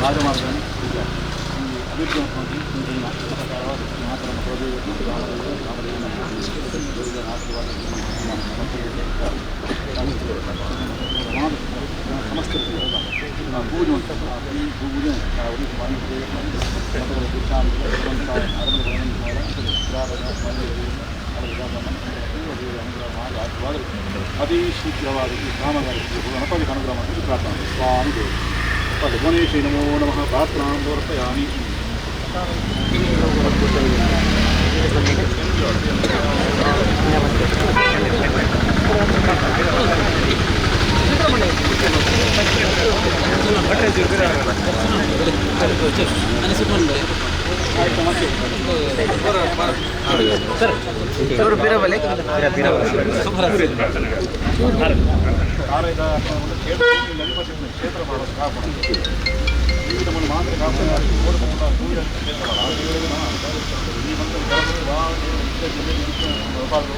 ರಾಜಮಾರ್ಗ ಪೂಜೆ ಪೂಜೆ ಅತಿ ಶೀಘ್ರವಾದ ಈ ಕಾಮಗಾರಿ ಗಣಪತಿ ಅನುಗ್ರಹ ಮಾಡಿ ಪ್ರಾರ್ಥನೆ ಸ್ವಾಮಿ ದೇವರು ಭುವನೇಶ್ವರಿ ನಮೋ ನಮಃ ಪ್ರಾರ್ಥನಾಂ ಸಮರ್ಪಯಾಮಿ ಕಾರ್ಯದ ಕ್ಷೇತ್ರ ಕ್ಷೇತ್ರ ಮಾಡೋದು ಕಾಪಾಡ ಈ ನಮ್ಮನ್ನು ಮಾತ್ರ ಕಾಪಾಡ ಓಡಿಕೊಂಡು ಸೂರ್ಯ ಕ್ಷೇತ್ರಗಳ ಈ ಮಂತ್ರ ಬರಬಾರ್ದು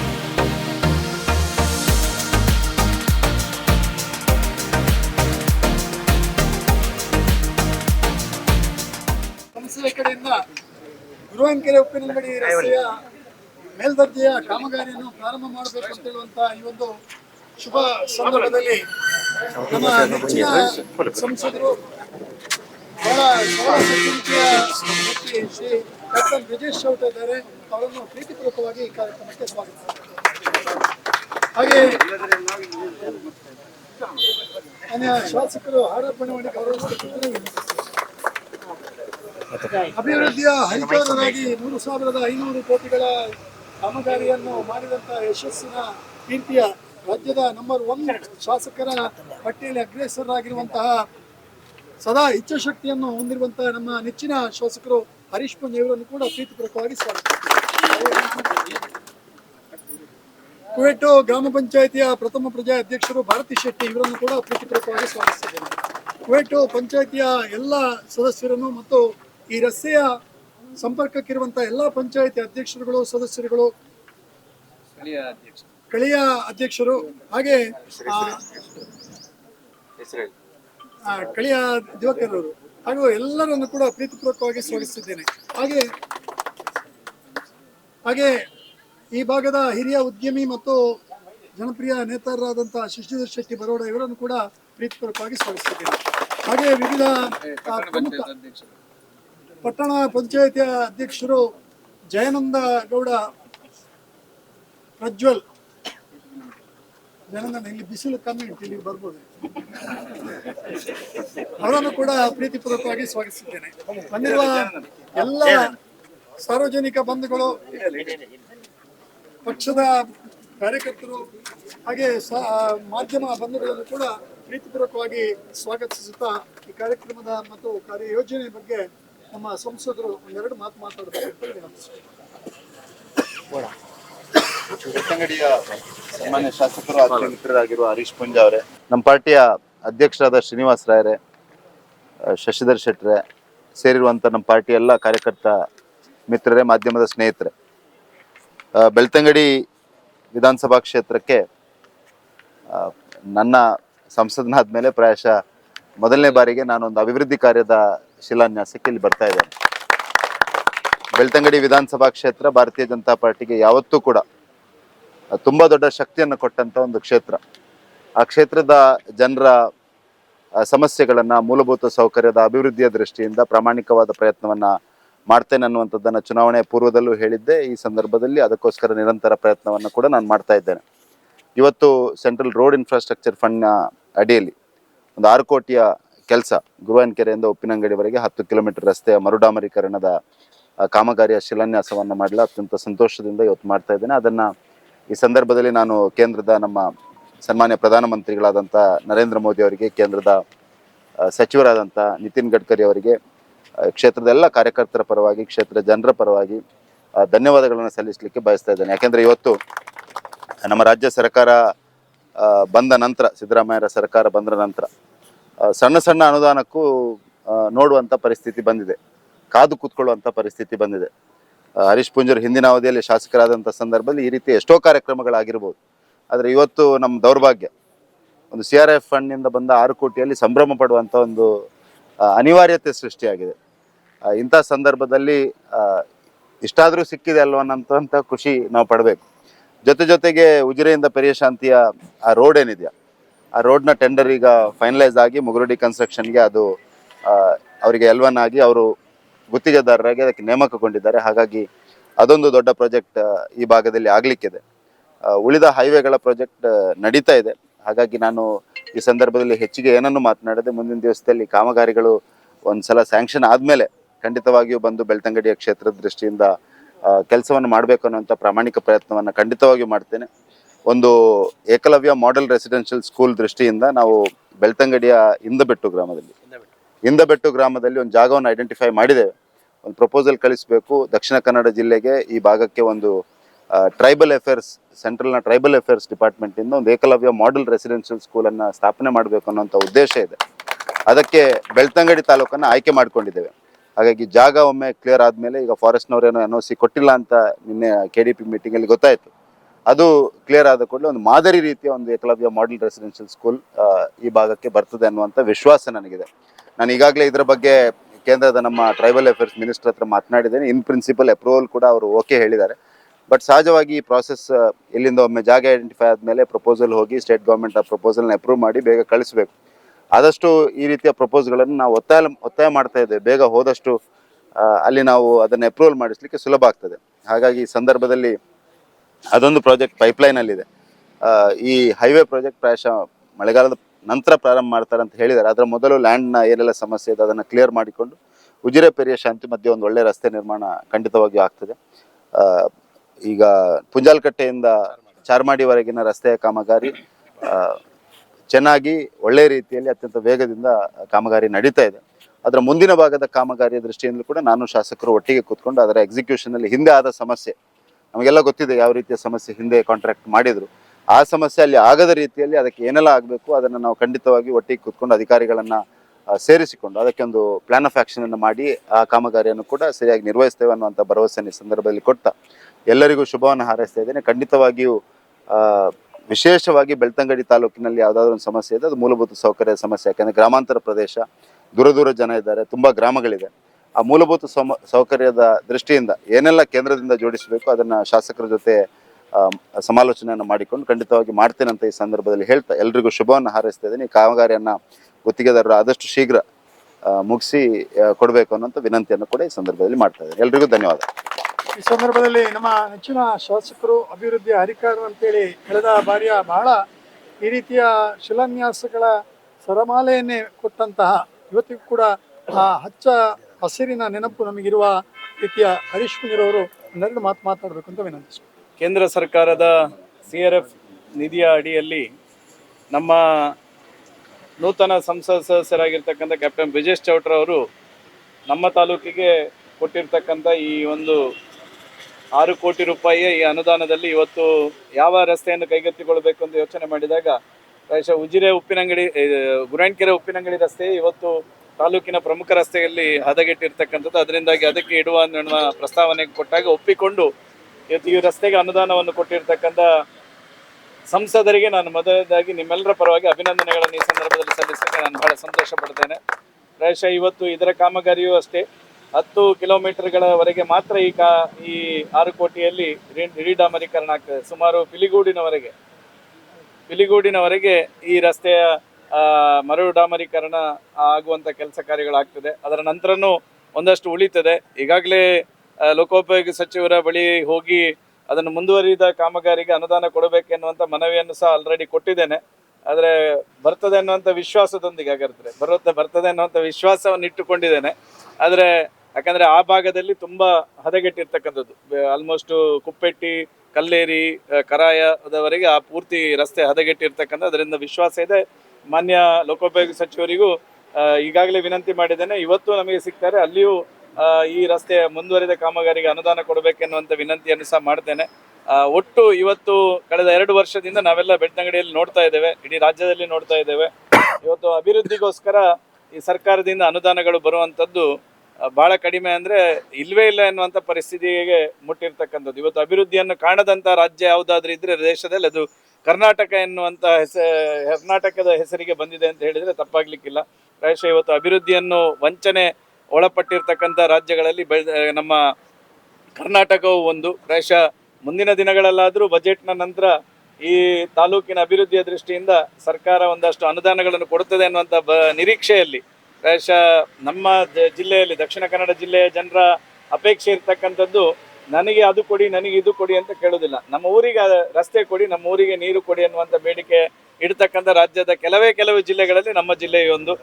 ಸಂಸ್ಥೆಯ ಕಡೆಯಿಂದ ಗುರುವಂಕೆರೆ ಉಪ್ಪಿನಂಗಡಿ ರಸ್ತೆಯ ಮೇಲ್ದರ್ಜೆಯ ಕಾಮಗಾರಿಯನ್ನು ಪ್ರಾರಂಭ ಮಾಡಬೇಕು ಅಂತ ಹೇಳುವಂತ ಈ ಒಂದು ಶುಭ ಸಂದರ್ಭದಲ್ಲಿ ನಮ್ಮ ನೆಚ್ಚಿನ ಸಂಸದರು ಶ್ರೀ ಡಾಕ್ಟರ್ ಬ್ರಿಜೇಶ್ ಚೌಟ ಇದ್ದಾರೆ. ಅವರನ್ನು ಪ್ರೀತಿಪೂರ್ವಕವಾಗಿ ಈ ಕಾರ್ಯಕ್ರಮಕ್ಕೆ ಸ್ವಾಗತಿಸುತ್ತಾರೆ ಹಾಗೆ ಶಾಸಕರು ಹಾರಾರ್ಪಣೆ ಮಾಡಿ ಗೌರವಿಸುತ್ತಿದ್ದಾರೆ ಅಭಿವೃದ್ಧಿಯ ಹರಿಕಾರರಾಗಿ ಮೂರು ಸಾವಿರದ ಐನೂರು ಕೋಟಿಗಳ ಕಾಮಗಾರಿಯನ್ನು ಮಾಡಿದಂತ ಯಶಸ್ಸಿನ ಕೀರ್ತಿಯ ರಾಜ್ಯದ ನಂಬರ್ ಒನ್ ಶಾಸಕರ ಪಟ್ಟಿಯಲ್ಲಿ ಅಗ್ರೇಸರರಾಗಿರುವಂತಹ ಸದಾ ಇಚ್ಛಾಶಕ್ತಿಯನ್ನು ಹೊಂದಿರುವಂತಹ ನಮ್ಮ ನೆಚ್ಚಿನ ಶಾಸಕರು ಹರೀಶ್ ಪುಂಜ್ ಇವರನ್ನು ಕೂಡ ಪ್ರೀತಿಪೂರ್ವಕವಾಗಿ ಕುವೆಟ್ಟು ಗ್ರಾಮ ಪಂಚಾಯಿತಿಯ ಪ್ರಥಮ ಪ್ರಜಾ ಅಧ್ಯಕ್ಷರು ಭಾರತಿ ಶೆಟ್ಟಿ ಇವರನ್ನು ಕೂಡ ಪ್ರೀತಿಪೂರ್ವಕವಾಗಿ ಸ್ವಾಗತಿಸಿದ್ದೇನೆ ಕುವೆಟ್ಟು ಪಂಚಾಯಿತಿಯ ಎಲ್ಲ ಸದಸ್ಯರನ್ನು ಮತ್ತು ಈ ರಸ್ತೆಯ ಸಂಪರ್ಕಕ್ಕಿರುವಂತಹ ಎಲ್ಲಾ ಪಂಚಾಯಿತಿ ಅಧ್ಯಕ್ಷರುಗಳು ಸದಸ್ಯರುಗಳು ಕಳಿಯ ಅಧ್ಯಕ್ಷರು. ಹಾಗೆ ಕಳಿಯ ದಿವಕರರು ಹಾಗೂ ಎಲ್ಲರನ್ನು ಕೂಡ ಪ್ರೀತಿಪೂರ್ವಕವಾಗಿ ಸ್ವಾಗತಿಸಿದ್ದೇನೆ ಹಾಗೆ ಹಾಗೆ ಈ ಭಾಗದ ಹಿರಿಯ ಉದ್ಯಮಿ ಮತ್ತು ಜನಪ್ರಿಯ ನೇತಾರರಾದಂತಹ ಶಶಿಧರ್ ಶೆಟ್ಟಿ ಬರೋಡ ಇವರನ್ನು ಕೂಡ ಪ್ರೀತಿಪೂರ್ವಕವಾಗಿ ಸ್ವಾಗತಿಸಿದ್ದೇನೆ ಹಾಗೆ ವಿವಿಧ ಪಟ್ಟಣ ಪಂಚಾಯಿತಿಯ ಅಧ್ಯಕ್ಷರು ಜಯನಂದ ಗೌಡ, ಪ್ರಜ್ವಲ್. ಜಯನಂದನ ಇಲ್ಲಿ ಬಿಸಿಲು ಕಮ್ಮಿ ಉಂಟು ಇಲ್ಲಿ ಬರ್ಬೋದು. ಅವರನ್ನು ಕೂಡ ಪ್ರೀತಿಪೂರ್ವಕವಾಗಿ ಸ್ವಾಗತಿಸುತ್ತೇನೆ. ಬಂದಿರುವ ಎಲ್ಲ ಸಾರ್ವಜನಿಕ ಬಂಧುಗಳು, ಪಕ್ಷದ ಕಾರ್ಯಕರ್ತರು, ಹಾಗೆ ಮಾಧ್ಯಮ ಬಂಧುಗಳನ್ನು ಕೂಡ ಪ್ರೀತಿಪೂರ್ವಕವಾಗಿ ಸ್ವಾಗತಿಸುತ್ತಾ ಈ ಕಾರ್ಯಕ್ರಮದ ಮತ್ತು ಕಾರ್ಯಯೋಜನೆ ಬಗ್ಗೆ ನಮ್ಮ ಸಂಸದರು ಒಂದೆರಡು ಮಾತು ಮಾತಾಡಬೇಕು ಸಾಮಾನ್ಯ ಶಾಸಕರು ಮಿತ್ರರಾಗಿರುವ ಹರೀಶ್ ಪುಂಜ ಅವರೇ, ನಮ್ಮ ಪಾರ್ಟಿಯ ಅಧ್ಯಕ್ಷರಾದ ಶ್ರೀನಿವಾಸ್ ರಾಯರೇ ಶಶಿಧರ್ ಶೆಟ್ರೆ ಸೇರಿರುವಂಥ ನಮ್ಮ ಪಾರ್ಟಿ ಎಲ್ಲ ಕಾರ್ಯಕರ್ತ ಮಿತ್ರರೇ, ಮಾಧ್ಯಮದ ಸ್ನೇಹಿತರೆ. ಬೆಳ್ತಂಗಡಿ ವಿಧಾನಸಭಾ ಕ್ಷೇತ್ರಕ್ಕೆ ನನ್ನ ಸಂಸದನಾದ ಮೇಲೆ ಪ್ರಾಯಶಃ ಮೊದಲನೇ ಬಾರಿಗೆ ನಾನೊಂದು ಅಭಿವೃದ್ಧಿ ಕಾರ್ಯದ ಶಿಲಾನ್ಯಾಸಕ್ಕೆ ಇಲ್ಲಿ ಬರ್ತಾ ಇದ್ದಾರೆ. ಬೆಳ್ತಂಗಡಿ ವಿಧಾನಸಭಾ ಕ್ಷೇತ್ರ ಭಾರತೀಯ ಜನತಾ ಪಾರ್ಟಿಗೆ ಯಾವತ್ತೂ ಕೂಡ ತುಂಬಾ ದೊಡ್ಡ ಶಕ್ತಿಯನ್ನು ಕೊಟ್ಟಂತ ಒಂದು ಕ್ಷೇತ್ರ. ಆ ಕ್ಷೇತ್ರದ ಜನರ ಸಮಸ್ಯೆಗಳನ್ನ, ಮೂಲಭೂತ ಸೌಕರ್ಯದ ಅಭಿವೃದ್ಧಿಯ ದೃಷ್ಟಿಯಿಂದ ಪ್ರಾಮಾಣಿಕವಾದ ಪ್ರಯತ್ನವನ್ನ ಮಾಡ್ತೇನೆ ಅನ್ನುವಂಥದ್ದನ್ನ ಚುನಾವಣೆ ಪೂರ್ವದಲ್ಲೂ ಹೇಳಿದ್ದೆ. ಈ ಸಂದರ್ಭದಲ್ಲಿ ಅದಕ್ಕೋಸ್ಕರ ನಿರಂತರ ಪ್ರಯತ್ನವನ್ನು ಕೂಡ ನಾನು ಮಾಡ್ತಾ ಇದ್ದೇನೆ. ಇವತ್ತು ಸೆಂಟ್ರಲ್ ರೋಡ್ ಇನ್ಫ್ರಾಸ್ಟ್ರಕ್ಚರ್ ಫಂಡ್ನ ಅಡಿಯಲ್ಲಿ ಒಂದು ಆರು ಕೋಟಿಯ ಕೆಲಸ ಗುರುವಾಯನಕೆರೆಯಿಂದ ಉಪ್ಪಿನಂಗಡಿವರೆಗೆ ಹತ್ತು ಕಿಲೋಮೀಟರ್ ರಸ್ತೆಯ ಮರುಡಾಮರೀಕರಣದ ಕಾಮಗಾರಿಯ ಶಿಲಾನ್ಯಾಸವನ್ನು ಮಾಡಲು. ಅತ್ಯಂತ ಸಂತೋಷದಿಂದ ಇವತ್ತು ಮಾಡ್ತಾ ಇದ್ದೇನೆ. ಅದನ್ನು ಈ ಸಂದರ್ಭದಲ್ಲಿ ನಾನು ಕೇಂದ್ರದ ನಮ್ಮ ಸನ್ಮಾನ್ಯ ಪ್ರಧಾನಮಂತ್ರಿಗಳಾದಂಥ ನರೇಂದ್ರ ಮೋದಿ ಅವರಿಗೆ, ಕೇಂದ್ರದ ಸಚಿವರಾದಂಥ ನಿತಿನ್ ಗಡ್ಕರಿ ಅವರಿಗೆ ಕ್ಷೇತ್ರದ ಎಲ್ಲ ಕಾರ್ಯಕರ್ತರ ಪರವಾಗಿ, ಕ್ಷೇತ್ರದ ಜನರ ಪರವಾಗಿ ಧನ್ಯವಾದಗಳನ್ನು ಸಲ್ಲಿಸಲಿಕ್ಕೆ ಬಯಸ್ತಾ ಇದ್ದೇನೆ. ಯಾಕೆಂದರೆ ಇವತ್ತು ನಮ್ಮ ರಾಜ್ಯ ಸರ್ಕಾರ ಬಂದ ನಂತರ, ಸಿದ್ದರಾಮಯ್ಯರ ಸರ್ಕಾರ ಬಂದ ನಂತರ ಸಣ್ಣ ಸಣ್ಣ ಅನುದಾನಕ್ಕೂ ನೋಡುವಂಥ ಪರಿಸ್ಥಿತಿ ಬಂದಿದೆ. ಕಾದು ಕೂತ್ಕೊಳ್ಳುವಂಥ ಪರಿಸ್ಥಿತಿ ಬಂದಿದೆ. ಹರೀಶ್ ಪುಂಜರ್ ಹಿಂದಿನ ಅವಧಿಯಲ್ಲಿ ಶಾಸಕರಾದಂಥ ಸಂದರ್ಭದಲ್ಲಿ ಈ ರೀತಿ ಎಷ್ಟೋ ಕಾರ್ಯಕ್ರಮಗಳಾಗಿರ್ಬೋದು. ಆದರೆ ಇವತ್ತು ನಮ್ಮ ದೌರ್ಭಾಗ್ಯ. ಒಂದು ಸಿ ಆರ್ ಎಫ್ ಫಂಡ್ನಿಂದ ಬಂದ ಆರು ಕೋಟಿಯಲ್ಲಿ ಸಂಭ್ರಮ ಪಡುವಂಥ ಒಂದು ಅನಿವಾರ್ಯತೆ ಸೃಷ್ಟಿಯಾಗಿದೆ. ಇಂಥ ಸಂದರ್ಭದಲ್ಲಿ ಇಷ್ಟಾದರೂ ಸಿಕ್ಕಿದೆ ಅಲ್ವಾ ಅನ್ನೋಂಥ ಖುಷಿ ನಾವು ಪಡಬೇಕು. ಜೊತೆ ಜೊತೆಗೆ ಉಜಿರೆಯಿಂದ ಪೆರಿಯಶಾಂತಿಯ ಆ ರೋಡ್ ಏನಿದೆಯಾ? ಆ ರೋಡ್ನ ಟೆಂಡರ್ ಈಗ ಫೈನಲೈಸ್ ಆಗಿ ಮುಗುರುಡಿ ಕನ್ಸ್ಟ್ರಕ್ಷನ್ಗೆ ಅದು ಅವರಿಗೆ ಎಲ್ವನ್ ಆಗಿ ಅವರು ಗುತ್ತಿಗೆದಾರರಾಗಿ ಅದಕ್ಕೆ ನೇಮಕಗೊಂಡಿದ್ದಾರೆ. ಹಾಗಾಗಿ ಅದೊಂದು ದೊಡ್ಡ ಪ್ರಾಜೆಕ್ಟ್ ಈ ಭಾಗದಲ್ಲಿ ಆಗ್ಲಿಕ್ಕಿದೆ. ಉಳಿದ ಹೈವೇಗಳ ಪ್ರಾಜೆಕ್ಟ್ ನಡೀತಾ ಇದೆ. ಹಾಗಾಗಿ ನಾನು ಈ ಸಂದರ್ಭದಲ್ಲಿ ಹೆಚ್ಚಿಗೆ ಏನನ್ನು ಮಾತನಾಡದೆ ಮುಂದಿನ ದಿವಸದಲ್ಲಿ ಕಾಮಗಾರಿಗಳು ಒಂದ್ಸಲ ಸ್ಯಾಂಕ್ಷನ್ ಆದ್ಮೇಲೆ ಖಂಡಿತವಾಗಿಯೂ ಬಂದು ಬೆಳ್ತಂಗಡಿಯ ಕ್ಷೇತ್ರದ ದೃಷ್ಟಿಯಿಂದ ಕೆಲಸವನ್ನು ಮಾಡಬೇಕು ಅನ್ನುವಂಥ ಪ್ರಾಮಾಣಿಕ ಪ್ರಯತ್ನವನ್ನು ಖಂಡಿತವಾಗಿಯೂ ಮಾಡ್ತೇನೆ. ಒಂದು ಏಕಲವ್ಯ ಮಾಡೆಲ್ ರೆಸಿಡೆನ್ಷಿಯಲ್ ಸ್ಕೂಲ್ ದೃಷ್ಟಿಯಿಂದ ನಾವು ಬೆಳ್ತಂಗಡಿಯ ಇಂದಬೆಟ್ಟು ಗ್ರಾಮದಲ್ಲಿ. ಇಂದಬೆಟ್ಟು ಗ್ರಾಮದಲ್ಲಿ ಒಂದು ಜಾಗವನ್ನು ಐಡೆಂಟಿಫೈ ಮಾಡಿದ್ದೇವೆ. ಒಂದು ಪ್ರಪೋಸಲ್ ಕಳಿಸಬೇಕು. ದಕ್ಷಿಣ ಕನ್ನಡ ಜಿಲ್ಲೆಗೆ ಈ ಭಾಗಕ್ಕೆ ಒಂದು ಟ್ರೈಬಲ್ ಅಫೇರ್ಸ್ ಸೆಂಟ್ರಲ್ನ ಟ್ರೈಬಲ್ ಅಫೇರ್ಸ್ ಡಿಪಾರ್ಟ್ಮೆಂಟಿಂದ ಒಂದು ಏಕಲವ್ಯ ಮಾಡೆಲ್ ರೆಸಿಡೆನ್ಷಿಯಲ್ ಸ್ಕೂಲನ್ನು ಸ್ಥಾಪನೆ ಮಾಡಬೇಕು ಅನ್ನೋಂಥ ಉದ್ದೇಶ ಇದೆ. ಅದಕ್ಕೆ ಬೆಳ್ತಂಗಡಿ ತಾಲೂಕನ್ನು ಆಯ್ಕೆ ಮಾಡಿಕೊಂಡಿದ್ದೇವೆ. ಹಾಗಾಗಿ ಜಾಗ ಒಮ್ಮೆ ಕ್ಲಿಯರ್ ಆದಮೇಲೆ ಈಗ ಫಾರೆಸ್ಟ್ನವ್ರೇನೋ ಎನ್ ಒ ಸಿ ಕೊಟ್ಟಿಲ್ಲ ಅಂತ ನಿನ್ನೆ ಕೆ ಡಿ ಪಿ ಮೀಟಿಂಗಲ್ಲಿ ಗೊತ್ತಾಯಿತು. ಅದು ಕ್ಲಿಯರ್ ಆದ ಕೂಡಲೇ ಒಂದು ಮಾದರಿ ರೀತಿಯ ಒಂದು ಏಕಲವ್ಯ ಮಾಡೆಲ್ ರೆಸಿಡೆನ್ಷಿಯಲ್ ಸ್ಕೂಲ್ ಈ ಭಾಗಕ್ಕೆ ಬರ್ತದೆ ಅನ್ನುವಂಥ ವಿಶ್ವಾಸ ನನಗಿದೆ. ನಾನು ಈಗಾಗಲೇ ಇದರ ಬಗ್ಗೆ ಕೇಂದ್ರದ ನಮ್ಮ ಟ್ರೈಬಲ್ ಅಫೇರ್ಸ್ ಮಿನಿಸ್ಟರ್ ಹತ್ರ ಮಾತನಾಡಿದ್ದೇನೆ. ಇನ್ ಪ್ರಿನ್ಸಿಪಲ್ ಅಪ್ರೂವಲ್ ಕೂಡ ಅವರು ಓಕೆ ಹೇಳಿದ್ದಾರೆ. ಬಟ್ ಸಹಜವಾಗಿ ಈ ಪ್ರಾಸೆಸ್ ಇಲ್ಲಿಂದ ಒಮ್ಮೆ ಜಾಗ ಐಡೆಂಟಿಫೈ ಆದಮೇಲೆ ಪ್ರಪೋಸಲ್ ಹೋಗಿ ಸ್ಟೇಟ್ ಗೌರ್ಮೆಂಟ್ ಆ ಪ್ರಪೋಸಲ್ನ ಅಪ್ರೂವ್ ಮಾಡಿ ಬೇಗ ಕಳಿಸಬೇಕು. ಆದಷ್ಟು ಈ ರೀತಿಯ ಪ್ರಪೋಸ್ಗಳನ್ನು ನಾವು ಒತ್ತಾಯ ಒತ್ತಾಯ ಮಾಡ್ತಾ ಇದ್ದೇವೆ. ಬೇಗ ಹೋದಷ್ಟು ಅಲ್ಲಿ ನಾವು ಅದನ್ನು ಅಪ್ರೂವಲ್ ಮಾಡಿಸ್ಲಿಕ್ಕೆ ಸುಲಭ ಆಗ್ತದೆ. ಹಾಗಾಗಿ ಈ ಸಂದರ್ಭದಲ್ಲಿ ಅದೊಂದು ಪ್ರಾಜೆಕ್ಟ್ ಪೈಪ್ಲೈನಲ್ಲಿದೆ. ಈ ಹೈವೇ ಪ್ರಾಜೆಕ್ಟ್ ಪ್ರಾಯಶಃ ಮಳೆಗಾಲದ ನಂತರ ಪ್ರಾರಂಭ ಮಾಡ್ತಾರೆ ಅಂತ ಹೇಳಿದ್ದಾರೆ. ಅದರ ಮೊದಲು ಲ್ಯಾಂಡ್ನ ಏನೆಲ್ಲ ಸಮಸ್ಯೆ ಇದೆ ಅದನ್ನು ಕ್ಲಿಯರ್ ಮಾಡಿಕೊಂಡು ಉಜಿರೆ ಪೆರಿಯ ಶಾಂತಿ ಮಧ್ಯೆ ಒಂದು ಒಳ್ಳೆ ರಸ್ತೆ ನಿರ್ಮಾಣ ಖಂಡಿತವಾಗಿಯೂ ಆಗ್ತದೆ. ಈಗ ಪುಂಜಾಲ್ಕಟ್ಟೆಯಿಂದ ಚಾರ್ಮಾಡಿವರೆಗಿನ ರಸ್ತೆಯ ಕಾಮಗಾರಿ ಚೆನ್ನಾಗಿ ಒಳ್ಳೆಯ ರೀತಿಯಲ್ಲಿ ಅತ್ಯಂತ ವೇಗದಿಂದ ಕಾಮಗಾರಿ ನಡೀತಾ ಇದೆ. ಅದರ ಮುಂದಿನ ಭಾಗದ ಕಾಮಗಾರಿಯ ದೃಷ್ಟಿಯಿಂದಲೂ ಕೂಡ ನಾನು ಶಾಸಕರು ಒಟ್ಟಿಗೆ ಕೂತ್ಕೊಂಡು ಅದರ ಎಕ್ಸಿಕ್ಯೂಷನ್ ಅಲ್ಲಿ ಹಿಂದೆ ಆದ ಸಮಸ್ಯೆ ನಮಗೆಲ್ಲ ಗೊತ್ತಿದೆ ಯಾವ ರೀತಿಯ ಸಮಸ್ಯೆ ಹಿಂದೆ ಕಾಂಟ್ರಾಕ್ಟ್ ಮಾಡಿದ್ರು. ಆ ಸಮಸ್ಯೆ ಅಲ್ಲಿ ಆಗದ ರೀತಿಯಲ್ಲಿ ಅದಕ್ಕೆ ಏನೆಲ್ಲ ಆಗಬೇಕು ಅದನ್ನು ನಾವು ಖಂಡಿತವಾಗಿ ಒಟ್ಟಿಗೆ ಕೂತ್ಕೊಂಡು ಅಧಿಕಾರಿಗಳನ್ನು ಸೇರಿಸಿಕೊಂಡು ಅದಕ್ಕೆ ಒಂದು ಪ್ಲಾನ್ ಆಫ್ ಆಕ್ಷನ್ ಅನ್ನು ಮಾಡಿ ಆ ಕಾಮಗಾರಿಯನ್ನು ಕೂಡ ಸರಿಯಾಗಿ ನಿರ್ವಹಿಸ್ತೇವೆ ಅನ್ನುವಂಥ ಭರವಸೆಯನ್ನು ಈ ಸಂದರ್ಭದಲ್ಲಿ ಕೊಡ್ತಾ ಎಲ್ಲರಿಗೂ ಶುಭವನ್ನು ಹಾರೈಸ್ತಾ ಇದ್ದೇನೆ. ಖಂಡಿತವಾಗಿಯೂ ವಿಶೇಷವಾಗಿ ಬೆಳ್ತಂಗಡಿ ತಾಲೂಕಿನಲ್ಲಿ ಯಾವುದಾದ್ರೂ ಒಂದು ಸಮಸ್ಯೆ ಇದೆ ಅದು ಮೂಲಭೂತ ಸೌಕರ್ಯದ ಸಮಸ್ಯೆ. ಯಾಕೆಂದರೆ ಗ್ರಾಮಾಂತರ ಪ್ರದೇಶ, ದೂರ ದೂರ ಜನ ಇದ್ದಾರೆ, ತುಂಬ ಗ್ರಾಮಗಳಿದೆ. ಆ ಮೂಲಭೂತ ಸಮ, ಸೌಕರ್ಯದ ದೃಷ್ಟಿಯಿಂದ ಏನೆಲ್ಲ ಕೇಂದ್ರದಿಂದ ಜೋಡಿಸಬೇಕು ಅದನ್ನು ಶಾಸಕರ ಜೊತೆ ಸಮಾಲೋಚನೆಯನ್ನು ಮಾಡಿಕೊಂಡು ಖಂಡಿತವಾಗಿ ಮಾಡ್ತೇನೆ ಅಂತ ಈ ಸಂದರ್ಭದಲ್ಲಿ ಹೇಳ್ತಾ ಎಲ್ರಿಗೂ ಶುಭವನ್ನು ಹಾರೈಸ್ತಾ ಇದ್ದೀನಿ. ಈ ಕಾಮಗಾರಿಯನ್ನ ಗುತ್ತಿಗೆದಾರರು ಆದಷ್ಟು ಶೀಘ್ರ ಮುಗಿಸಿ ಕೊಡಬೇಕು ಅನ್ನೋಂಥ ವಿನಂತಿಯನ್ನು ಕೂಡ ಈ ಸಂದರ್ಭದಲ್ಲಿ ಮಾಡ್ತಾ ಇದ್ದೀನಿ. ಎಲ್ರಿಗೂ ಧನ್ಯವಾದ. ಈ ಸಂದರ್ಭದಲ್ಲಿ ನಮ್ಮ ನೆಚ್ಚಿನ ಶಾಸಕರು, ಅಭಿವೃದ್ಧಿ ಹರಿಕಾರರು ಅಂತೇಳಿ ಕಳೆದ ಬಾರಿಯ ಬಹಳ ಈ ರೀತಿಯ ಶಿಲಾನ್ಯಾಸಗಳ ಸರಮಾಲೆಯನ್ನೇ ಕೊಟ್ಟಂತಹ ಇವತ್ತಿಗೂ ಕೂಡ ಆ ಹಚ್ಚ ಹಸಿರಿನ ನೆನಪು ನಮಗಿರುವ ರೀತಿಯ ಹರೀಶ್ ಕುಂಜರವರು ಒಂದೆರಡು ಮಾತು ಮಾತಾಡಬೇಕು ಅಂತ ವಿನಂತಿಸ್ತೀನಿ. ಕೇಂದ್ರ ಸರ್ಕಾರದ ಸಿ ಆರ್ ಎಫ್ ನಿಧಿಯ ಅಡಿಯಲ್ಲಿ ನಮ್ಮ ನೂತನ ಸಂಸದ ಸದಸ್ಯರಾಗಿರ್ತಕ್ಕಂಥ ಕ್ಯಾಪ್ಟನ್ ಬ್ರಿಜೇಶ್ ಚೌಟ್ರ ಅವರು ನಮ್ಮ ತಾಲೂಕಿಗೆ ಕೊಟ್ಟಿರ್ತಕ್ಕಂಥ ಈ ಒಂದು ಆರು ಕೋಟಿ ರೂಪಾಯಿಯ ಈ ಅನುದಾನದಲ್ಲಿ ಇವತ್ತು ಯಾವ ರಸ್ತೆಯನ್ನು ಕೈಗೆತ್ತಿಕೊಳ್ಬೇಕು ಅಂತ ಯೋಚನೆ ಮಾಡಿದಾಗ ಪ್ರಾಯಶಃ ಉಜಿರೆ ಉಪ್ಪಿನಂಗಡಿ ಗುರಾಣಕೆರೆ ಉಪ್ಪಿನಂಗಡಿ ರಸ್ತೆ ಇವತ್ತು ತಾಲೂಕಿನ ಪ್ರಮುಖ ರಸ್ತೆಯಲ್ಲಿ ಹದಗೆಟ್ಟಿರ್ತಕ್ಕಂಥದ್ದು. ಅದರಿಂದಾಗಿ ಅದಕ್ಕೆ ಇಡುವ ಅನ್ನುವ ಪ್ರಸ್ತಾವನೆ ಕೊಟ್ಟಾಗ ಒಪ್ಪಿಕೊಂಡು ಈ ರಸ್ತೆಗೆ ಅನುದಾನವನ್ನು ಕೊಟ್ಟಿರ್ತಕ್ಕಂಥ ಸಂಸದರಿಗೆ ನಾನು ಮೊದಲನೇದಾಗಿ ನಿಮ್ಮೆಲ್ಲರ ಪರವಾಗಿ ಅಭಿನಂದನೆಗಳನ್ನು ಈ ಸಂದರ್ಭದಲ್ಲಿ ಸಲ್ಲಿಸಲಿಕ್ಕೆ ನಾನು ಬಹಳ ಸಂತೋಷ ಪಡ್ತೇನೆ. ಪ್ರಾಯಶಃ ಇವತ್ತು ಇದರ ಕಾಮಗಾರಿಯೂ ಅಷ್ಟೇ. ಹತ್ತು ಕಿಲೋಮೀಟರ್ಗಳವರೆಗೆ ಮಾತ್ರ ಈ ಕಾ, ಈ ಆರು ಕೋಟಿಯಲ್ಲಿ ರಿಡಾಮರೀಕರಣ ಆಗ್ತದೆ. ಸುಮಾರು ಪಿಲಿಗೂಡಿನವರೆಗೆ ಪಿಲಿಗೂಡಿನವರೆಗೆ ಈ ರಸ್ತೆಯ ಆ, ಮರು ಡಾಮರೀಕರಣ ಆಗುವಂಥ ಕೆಲಸ ಕಾರ್ಯಗಳಾಗ್ತದೆ. ಅದರ ನಂತರನೂ ಒಂದಷ್ಟು ಉಳಿತದೆ. ಈಗಾಗಲೇ ಲೋಕೋಪಯೋಗಿ ಸಚಿವರ ಬಳಿ ಹೋಗಿ ಅದನ್ನು ಮುಂದುವರಿದ ಕಾಮಗಾರಿಗೆ ಅನುದಾನ ಕೊಡಬೇಕೆನ್ನುವಂಥ ಮನವಿಯನ್ನು ಸಹ ಆಲ್ರೆಡಿ ಕೊಟ್ಟಿದ್ದೇನೆ. ಆದರೆ ಬರ್ತದೆ ಅನ್ನುವಂಥ ವಿಶ್ವಾಸದೊಂದಿಗೆ ಆಗಿರ್ತದೆ ಬರುತ್ತೆ ಬರ್ತದೆ ಅನ್ನುವಂಥ ವಿಶ್ವಾಸವನ್ನು ಇಟ್ಟುಕೊಂಡಿದ್ದೇನೆ. ಆದರೆ ಯಾಕಂದರೆ ಆ ಭಾಗದಲ್ಲಿ ತುಂಬ ಹದಗೆಟ್ಟಿರ್ತಕ್ಕಂಥದ್ದು. ಆಲ್ಮೋಸ್ಟು ಕುಪ್ಪೆಟ್ಟಿ ಕಲ್ಲೇರಿ ಕರಾಯದವರೆಗೆ ಆ ಪೂರ್ತಿ ರಸ್ತೆ ಹದಗೆಟ್ಟಿರ್ತಕ್ಕಂಥ ಅದರಿಂದ ವಿಶ್ವಾಸ ಇದೆ. ಮಾನ್ಯ ಲೋಕೋಪಯೋಗಿ ಸಚಿವರಿಗೂ ಈಗಾಗಲೇ ವಿನಂತಿ ಮಾಡಿದ್ದೇನೆ. ಇವತ್ತು ನಮಗೆ ಸಿಗ್ತಾರೆ, ಅಲ್ಲಿಯೂ ಈ ರಸ್ತೆ ಮುಂದುವರಿದ ಕಾಮಗಾರಿಗೆ ಅನುದಾನ ಕೊಡಬೇಕೆನ್ನುವಂಥ ವಿನಂತಿಯನ್ನು ಸಹ ಮಾಡ್ತೇನೆ ಒಟ್ಟು ಇವತ್ತು ಕಳೆದ ಎರಡು ವರ್ಷದಿಂದ ನಾವೆಲ್ಲ ಬೆಟ್ಟಂಗಡಿಯಲ್ಲಿ ನೋಡ್ತಾ ಇದ್ದೇವೆ, ಇಡೀ ರಾಜ್ಯದಲ್ಲಿ ನೋಡ್ತಾ ಇದ್ದೇವೆ. ಇವತ್ತು ಅಭಿವೃದ್ಧಿಗೋಸ್ಕರ ಈ ಸರ್ಕಾರದಿಂದ ಅನುದಾನಗಳು ಬರುವಂಥದ್ದು ಬಹಳ ಕಡಿಮೆ ಅಂದ್ರೆ ಇಲ್ವೇ ಇಲ್ಲ ಎನ್ನುವಂಥ ಪರಿಸ್ಥಿತಿಗೆ ಮುಟ್ಟಿರ್ತಕ್ಕಂಥದ್ದು. ಇವತ್ತು ಅಭಿವೃದ್ಧಿಯನ್ನು ಕಾಣದಂತ ರಾಜ್ಯ ಯಾವುದಾದ್ರೂ ಇದ್ರೆ ದೇಶದಲ್ಲಿ ಅದು ಕರ್ನಾಟಕ ಎನ್ನುವಂತ ಹೆಸ ಕರ್ನಾಟಕದ ಹೆಸರಿಗೆ ಬಂದಿದೆ ಅಂತ ಹೇಳಿದ್ರೆ ತಪ್ಪಾಗ್ಲಿಕ್ಕಿಲ್ಲ. ಪ್ರಾಯಶಃ ಇವತ್ತು ಅಭಿವೃದ್ಧಿಯನ್ನು ವಂಚನೆ ಒಳಪಟ್ಟಿರ್ತಕ್ಕಂಥ ರಾಜ್ಯಗಳಲ್ಲಿ ನಮ್ಮ ಕರ್ನಾಟಕವು ಒಂದು. ಪ್ರಾಯಶಃ ಮುಂದಿನ ದಿನಗಳಲ್ಲಾದರೂ ಬಜೆಟ್ನ ನಂತರ ಈ ತಾಲೂಕಿನ ಅಭಿವೃದ್ಧಿಯ ದೃಷ್ಟಿಯಿಂದ ಸರ್ಕಾರ ಒಂದಷ್ಟು ಅನುದಾನಗಳನ್ನು ಕೊಡುತ್ತದೆ ಅನ್ನುವಂಥ ಬ, ನಿರೀಕ್ಷೆಯಲ್ಲಿ ಪ್ರಾಯಶಃ ನಮ್ಮ ಜಿಲ್ಲೆಯಲ್ಲಿ, ದಕ್ಷಿಣ ಕನ್ನಡ ಜಿಲ್ಲೆಯ ಜನರ ಅಪೇಕ್ಷೆ ಇರ್ತಕ್ಕಂಥದ್ದು ನನಗೆ ಅದು ಕೊಡಿ, ನನಗೆ ಇದು ಕೊಡಿ ಅಂತ ಕೇಳೋದಿಲ್ಲ. ನಮ್ಮ ಊರಿಗೆ ರಸ್ತೆ ಕೊಡಿ, ನಮ್ಮ ಊರಿಗೆ ನೀರು ಕೊಡಿ ಅನ್ನುವಂಥ ಬೇಡಿಕೆ ಇಡ್ತಕ್ಕಂಥ ರಾಜ್ಯದ ಕೆಲವೇ ಕೆಲವು ಜಿಲ್ಲೆಗಳಲ್ಲಿ ನಮ್ಮ ಜಿಲ್ಲೆಯ ಒಂದು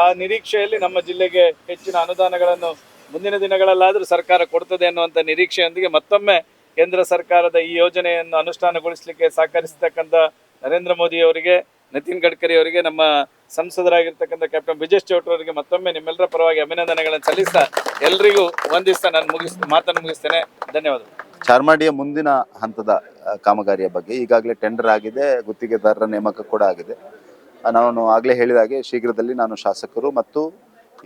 ಆ ನಿರೀಕ್ಷೆಯಲ್ಲಿ ನಮ್ಮ ಜಿಲ್ಲೆಗೆ ಹೆಚ್ಚಿನ ಅನುದಾನಗಳನ್ನು ಮುಂದಿನ ದಿನಗಳಲ್ಲಾದರೂ ಸರ್ಕಾರ ಕೊಡ್ತದೆ ಅನ್ನುವಂಥ ನಿರೀಕ್ಷೆಯೊಂದಿಗೆ ಮತ್ತೊಮ್ಮೆ ಕೇಂದ್ರ ಸರ್ಕಾರದ ಈ ಯೋಜನೆಯನ್ನು ಅನುಷ್ಠಾನಗೊಳಿಸಲಿಕ್ಕೆ ಸಹಕರಿಸತಕ್ಕಂಥ ನರೇಂದ್ರ ಮೋದಿ ಅವರಿಗೆ ನಿತಿನ್ ಗಡ್ಕರಿ ಅವರಿಗೆ ನಮ್ಮ ಸಂಸದರಾಗಿರ್ತಕ್ಕಂಥ ಕ್ಯಾಪ್ಟನ್ ಬ್ರಿಜೇಶ್ ಚೌಟ್ರ ಅವರಿಗೆ ಮತ್ತೊಮ್ಮೆ ನಿಮ್ಮೆಲ್ಲರ ಪರವಾಗಿ ಅಭಿನಂದನೆಗಳನ್ನು ಸಲ್ಲಿಸ್ತಾ ಎಲ್ರಿಗೂ ವಂದಿಸ್ತಾ ನಾನು ಮುಗಿಸ್, ಮಾತನ್ನು ಮುಗಿಸ್ತೇನೆ. ಧನ್ಯವಾದಗಳು. ಚಾರ್ಮಾಡಿಯ ಮುಂದಿನ ಹಂತದ ಕಾಮಗಾರಿಯ ಬಗ್ಗೆ ಈಗಾಗಲೇ ಟೆಂಡರ್ ಆಗಿದೆ, ಗುತ್ತಿಗೆದಾರರ ನೇಮಕ ಕೂಡ ಆಗಿದೆ. ನಾನು ಆಗಲೇ ಹೇಳಿದ ಹಾಗೆ ಶೀಘ್ರದಲ್ಲಿ ನಾನು ಶಾಸಕರು ಮತ್ತು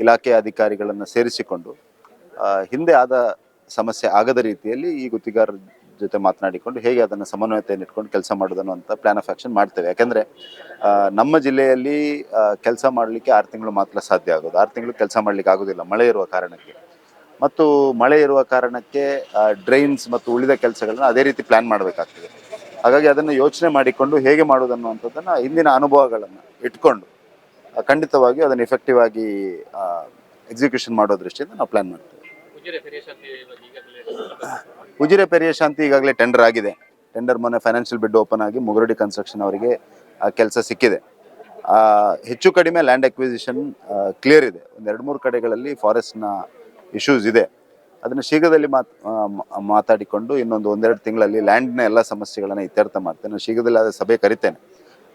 ಇಲಾಖೆಯ ಅಧಿಕಾರಿಗಳನ್ನು ಸೇರಿಸಿಕೊಂಡು ಹಿಂದೆ ಆದ ಸಮಸ್ಯೆ ಆಗದ ರೀತಿಯಲ್ಲಿ ಈ ಗುತ್ತಿಗಾರರ ಜೊತೆ ಮಾತನಾಡಿಕೊಂಡು ಹೇಗೆ ಅದನ್ನು ಸಮನ್ವಯತೆಯನ್ನು ಇಟ್ಕೊಂಡು ಕೆಲಸ ಮಾಡೋದನ್ನು ಅಂತ ಪ್ಲಾನ್ ಆಫ್ ಆ್ಯಕ್ಷನ್ ಮಾಡ್ತೇವೆ. ಯಾಕೆಂದರೆ ನಮ್ಮ ಜಿಲ್ಲೆಯಲ್ಲಿ ಕೆಲಸ ಮಾಡಲಿಕ್ಕೆ ಆರು ತಿಂಗಳು ಮಾತ್ರ ಸಾಧ್ಯ ಆಗೋದು. ಆರು ತಿಂಗಳು ಕೆಲಸ ಮಾಡಲಿಕ್ಕೆ ಆಗೋದಿಲ್ಲ, ಮಳೆ ಇರುವ ಕಾರಣಕ್ಕೆ. ಮತ್ತು ಮಳೆ ಇರುವ ಕಾರಣಕ್ಕೆ ಡ್ರೈನ್ಸ್ ಮತ್ತು ಉಳಿದ ಕೆಲಸಗಳನ್ನ ಅದೇ ರೀತಿ ಪ್ಲ್ಯಾನ್ ಮಾಡಬೇಕಾಗ್ತದೆ. ಹಾಗಾಗಿ ಅದನ್ನು ಯೋಚನೆ ಮಾಡಿಕೊಂಡು ಹೇಗೆ ಮಾಡೋದು ಅನ್ನುವಂಥದ್ದನ್ನು ಹಿಂದಿನ ಅನುಭವಗಳನ್ನು ಇಟ್ಕೊಂಡು ಖಂಡಿತವಾಗಿಯೂ ಅದನ್ನು ಎಫೆಕ್ಟಿವ್ ಆಗಿ ಎಕ್ಸಿಕ್ಯೂಷನ್ ಮಾಡೋ ದೃಷ್ಟಿಯಿಂದ ನಾವು ಪ್ಲಾನ್ ಮಾಡ್ತೇವೆ. ಉಜಿರೆ ಪೆರಿಯ ಶಾಂತಿ ಈಗಾಗಲೇ ಟೆಂಡರ್ ಆಗಿದೆ. ಟೆಂಡರ್ ಮೊನ್ನೆ ಫೈನಾನ್ಷಿಯಲ್ ಬಿಡ್ ಓಪನ್ ಆಗಿ ಮುಗರಡಿ ಕನ್ಸ್ಟ್ರಕ್ಷನ್ ಅವರಿಗೆ, ಆ, ಕೆಲಸ ಸಿಕ್ಕಿದೆ. ಹೆಚ್ಚು ಕಡಿಮೆ ಲ್ಯಾಂಡ್ ಅಕ್ವಿಸಿಷನ್ ಕ್ಲಿಯರ್ ಇದೆ. ಒಂದು ಎರಡು ಮೂರು ಕಡೆಗಳಲ್ಲಿ ಫಾರೆಸ್ಟ್ನ ಇಶ್ಯೂಸ್ ಇದೆ. ಅದನ್ನು ಶೀಘ್ರದಲ್ಲಿ ಮಾತ್ ಮಾತಾಡಿಕೊಂಡು ಇನ್ನೊಂದು ಒಂದೆರಡು ತಿಂಗಳಲ್ಲಿ ಲ್ಯಾಂಡ್ನ ಎಲ್ಲ ಸಮಸ್ಯೆಗಳನ್ನು ಇತ್ಯರ್ಥ ಮಾಡ್ತೇನೆ. ಶೀಘ್ರದಲ್ಲಿ ಅದೇ ಸಭೆ ಕರಿತೇನೆ.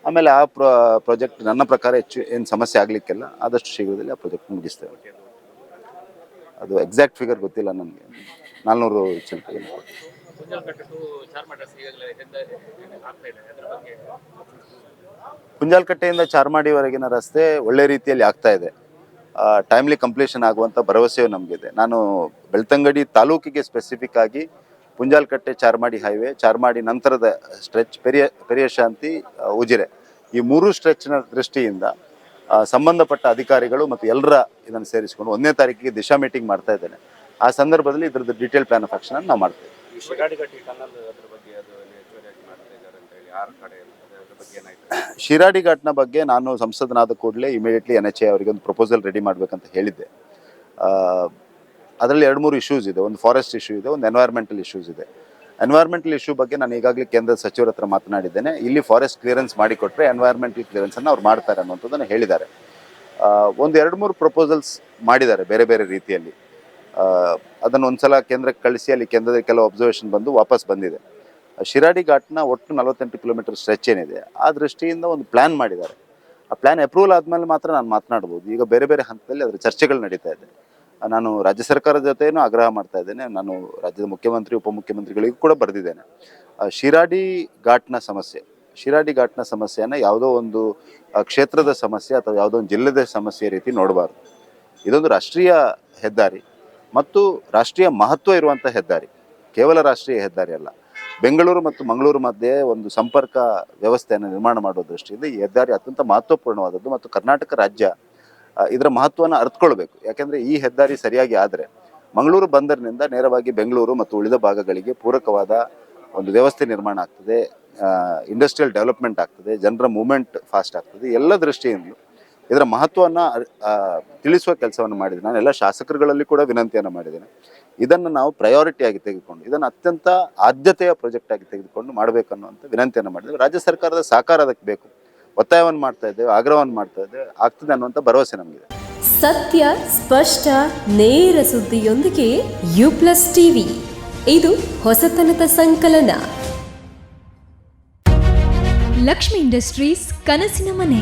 ಆಮೇಲೆ ಆ ಪ್ರ ಪ್ರಾಜೆಕ್ಟ್ ನನ್ನ ಪ್ರಕಾರ ಹೆಚ್ಚು ಏನು ಸಮಸ್ಯೆ ಆಗಲಿಕ್ಕಿಲ್ಲ. ಆದಷ್ಟು ಶೀಘ್ರದಲ್ಲಿ ಆ ಪ್ರಾಜೆಕ್ಟ್ ಮುಗಿಸ್ತೇವೆ ಅದು ಎಕ್ಸಾಕ್ಟ್ ಫಿಗರ್ ಗೊತ್ತಿಲ್ಲ ನನಗೆ. ನಾಲ್ನೂರು ಚಿಲ್ಲರೆ ಕುಂಜಾಲ್ಕಟ್ಟೆಯಿಂದ ಚಾರ್ಮಾಡಿವರೆಗಿನ ರಸ್ತೆ ಒಳ್ಳೆ ರೀತಿಯಲ್ಲಿ ಆಗ್ತಾ ಇದೆ. ಟೈಮ್ಲಿ ಕಂಪ್ಲೀಷನ್ ಆಗುವಂಥ ಭರವಸೆಯೂ ನಮಗಿದೆ. ನಾನು ಬೆಳ್ತಂಗಡಿ ತಾಲೂಕಿಗೆ ಸ್ಪೆಸಿಫಿಕ್ ಆಗಿ ಪುಂಜಾಲ್ಕಟ್ಟೆ ಚಾರ್ಮಾಡಿ ಹೈವೇ ಚಾರ್ಮಾಡಿ ನಂತರದ ಸ್ಟ್ರೆಚ್ ಪೆರಿಯ ಪೆರಿಯ ಶಾಂತಿ ಉಜಿರೆ. ಈ ಮೂರು ಸ್ಟ್ರೆಚ್ನ ದೃಷ್ಟಿಯಿಂದ ಸಂಬಂಧಪಟ್ಟ ಅಧಿಕಾರಿಗಳು ಮತ್ತು ಎಲ್ಲರ ಇದನ್ನು ಸೇರಿಸಿಕೊಂಡು ಒಂದನೇ ತಾರೀಕಿಗೆ ದಿಶಾ ಮೀಟಿಂಗ್ ಮಾಡ್ತಾ ಇದ್ದೇನೆ. ಆ ಸಂದರ್ಭದಲ್ಲಿ ಇದ್ರದ್ದು ಡಿಟೇಲ್ ಪ್ಲಾನ್ ಆಫ್ ಆಕ್ಷನ್ ನಾವು ಮಾಡ್ತೇವೆ. ಶಿರಾಡಿ ಘಾಟ್ನ ಬಗ್ಗೆ ನಾನು ಸಂಸದನಾದ ಕೂಡಲೇ ಇಮಿಡಿಯೇಟ್ಲಿ ಎನ್ ಎಚ್ ಎ ಅವರಿಗೆ ಒಂದು ಪ್ರಪೋಸಲ್ ರೆಡಿ ಮಾಡಬೇಕಂತ ಹೇಳಿದ್ದೆ. ಅದರಲ್ಲಿ ಎರಡು ಮೂರು ಇಶ್ಯೂಸ್ ಇದೆ. ಒಂದು ಫಾರೆಸ್ಟ್ ಇಶ್ಯೂ ಇದೆ ಒಂದು ಎನ್ವೈರ್ಮೆಂಟಲ್ ಇಶ್ಯೂಸ್ ಇದೆ. ಎನ್ವೈರ್ಮೆಂಟಲ್ ಇಶ್ಯೂ ಬಗ್ಗೆ ನಾನು ಈಗಾಗಲೇ ಕೇಂದ್ರ ಸಚಿವರ ಹತ್ರ ಮಾತನಾಡಿದ್ದೇನೆ. ಇಲ್ಲಿ ಫಾರೆಸ್ಟ್ ಕ್ಲಿಯರೆನ್ಸ್ ಮಾಡಿಕೊಟ್ರೆ ಎನ್ವೈರ್ಮೆಂಟಲ್ ಕ್ಲಿಯರೆನ್ಸನ್ನು ಅವ್ರು ಮಾಡ್ತಾರೆ ಅನ್ನುವಂಥದ್ದನ್ನು ಹೇಳಿದ್ದಾರೆ. ಒಂದು ಎರಡು ಮೂರು ಪ್ರಪೋಸಲ್ಸ್ ಮಾಡಿದ್ದಾರೆ ಬೇರೆ ಬೇರೆ ರೀತಿಯಲ್ಲಿ. ಅದನ್ನು ಒಂದ್ಸಲ ಕೇಂದ್ರಕ್ಕೆ ಕಳಿಸಿ, ಅಲ್ಲಿ ಕೇಂದ್ರದ ಕೆಲವು ಅಬ್ಸರ್ವೇಷನ್ ಬಂದು ವಾಪಸ್ ಬಂದಿದೆ. ಶಿರಾಡಿ ಘಾಟ್ನ ಒಟ್ಟು ನಲವತ್ತೆಂಟು ಕಿಲೋಮೀಟರ್ ಸ್ಟ್ರೆಚ್ ಏನಿದೆ, ಆ ದೃಷ್ಟಿಯಿಂದ ಒಂದು ಪ್ಲಾನ್ ಮಾಡಿದ್ದಾರೆ. ಆ ಪ್ಲಾನ್ ಅಪ್ರೂವಲ್ ಆದಮೇಲೆ ಮಾತ್ರ ನಾನು ಮಾತನಾಡ್ಬೋದು. ಈಗ ಬೇರೆ ಬೇರೆ ಹಂತದಲ್ಲಿ ಅದರ ಚರ್ಚೆಗಳು ನಡೀತಾ ಇದೆ. ನಾನು ರಾಜ್ಯ ಸರ್ಕಾರದ ಜೊತೆಯೂ ಆಗ್ರಹ ಮಾಡ್ತಾ ಇದ್ದೇನೆ. ನಾನು ರಾಜ್ಯದ ಮುಖ್ಯಮಂತ್ರಿ, ಉಪಮುಖ್ಯಮಂತ್ರಿಗಳಿಗೂ ಕೂಡ ಬರೆದಿದ್ದೇನೆ. ಶಿರಾಡಿ ಘಾಟ್ನ ಸಮಸ್ಯೆ, ಶಿರಾಡಿ ಘಾಟ್ನ ಸಮಸ್ಯೆಯನ್ನು ಯಾವುದೋ ಒಂದು ಕ್ಷೇತ್ರದ ಸಮಸ್ಯೆ ಅಥವಾ ಯಾವುದೋ ಒಂದು ಜಿಲ್ಲೆದ ಸಮಸ್ಯೆ ರೀತಿ ನೋಡಬಾರ್ದು. ಇದೊಂದು ರಾಷ್ಟ್ರೀಯ ಹೆದ್ದಾರಿ. ಮತ್ತು ರಾಷ್ಟ್ರೀಯ ಮಹತ್ವ ಇರುವಂಥ ಹೆದ್ದಾರಿ, ಕೇವಲ ರಾಷ್ಟ್ರೀಯ ಹೆದ್ದಾರಿ ಅಲ್ಲ. ಬೆಂಗಳೂರು ಮತ್ತು ಮಂಗಳೂರು ಮಧ್ಯೆ ಒಂದು ಸಂಪರ್ಕ ವ್ಯವಸ್ಥೆಯನ್ನು ನಿರ್ಮಾಣ ಮಾಡುವ ದೃಷ್ಟಿಯಿಂದ ಈ ಹೆದ್ದಾರಿ ಅತ್ಯಂತ ಮಹತ್ವಪೂರ್ಣವಾದದ್ದು ಮತ್ತು ಕರ್ನಾಟಕ ರಾಜ್ಯ ಇದರ ಮಹತ್ವನ ಅರ್ಥಕೊಳ್ಬೇಕು ಯಾಕೆಂದರೆ ಈ ಹೆದ್ದಾರಿ ಸರಿಯಾಗಿ ಆದರೆ ಮಂಗಳೂರು ಬಂದರಿನಿಂದ ನೇರವಾಗಿ ಬೆಂಗಳೂರು ಮತ್ತು ಉಳಿದ ಭಾಗಗಳಿಗೆ ಪೂರಕವಾದ ಒಂದು ವ್ಯವಸ್ಥೆ ನಿರ್ಮಾಣ ಆಗ್ತದೆ ಇಂಡಸ್ಟ್ರಿಯಲ್ ಡೆವಲಪ್ಮೆಂಟ್ ಆಗ್ತದೆ, ಜನರ ಮೂವ್ಮೆಂಟ್ ಫಾಸ್ಟ್ ಆಗ್ತದೆ, ಎಲ್ಲ ದೃಷ್ಟಿಯಿಂದಲೂ ಇದರ ಮಹತ್ವವನ್ನು ತಿಳಿಸುವ ಕೆಲಸವನ್ನು ಮಾಡಿದ್ದೀನಿ ನಾನು ಎಲ್ಲ ಶಾಸಕರುಗಳಲ್ಲಿ ಕೂಡ ವಿನಂತಿಯನ್ನು ಮಾಡಿದ್ದೇನೆ. ಇದನ್ನು ನಾವು ಪ್ರಯಾರಿಟಿಯಾಗಿ ತೆಗೆದುಕೊಂಡು, ಇದನ್ನು ಅತ್ಯಂತ ಆದ್ಯತೆಯ ಪ್ರಾಜೆಕ್ಟ್ ಆಗಿ ತೆಗೆದುಕೊಂಡು ಮಾಡಬೇಕನ್ನುವಂಥ ವಿನಂತಿಯನ್ನು ಮಾಡಿದ್ದೇವೆ. ರಾಜ್ಯ ಸರ್ಕಾರದ ಸಹಕಾರ ಅದಕ್ಕೆ ಬೇಕು. ಒತ್ತಾಯವನ್ನು ಮಾಡ್ತಾ ಇದ್ದೇವೆ, ಆಗ್ರಹವನ್ನು ಮಾಡ್ತಾ ಇದ್ದೇವೆ, ಆಗ್ತದೆ ಅನ್ನುವಂಥ ಭರವಸೆ ನಮಗಿದೆ. ಸತ್ಯ, ಸ್ಪಷ್ಟ, ನೇರ ಸುದ್ದಿಯೊಂದಿಗೆ ಯು ಪ್ಲಸ್ ಟಿವಿ. ಇದು ಹೊಸತನದ ಸಂಕಲನ. ಲಕ್ಷ್ಮಿ ಇಂಡಸ್ಟ್ರೀಸ್ ಕನಸಿನ ಮನೆ.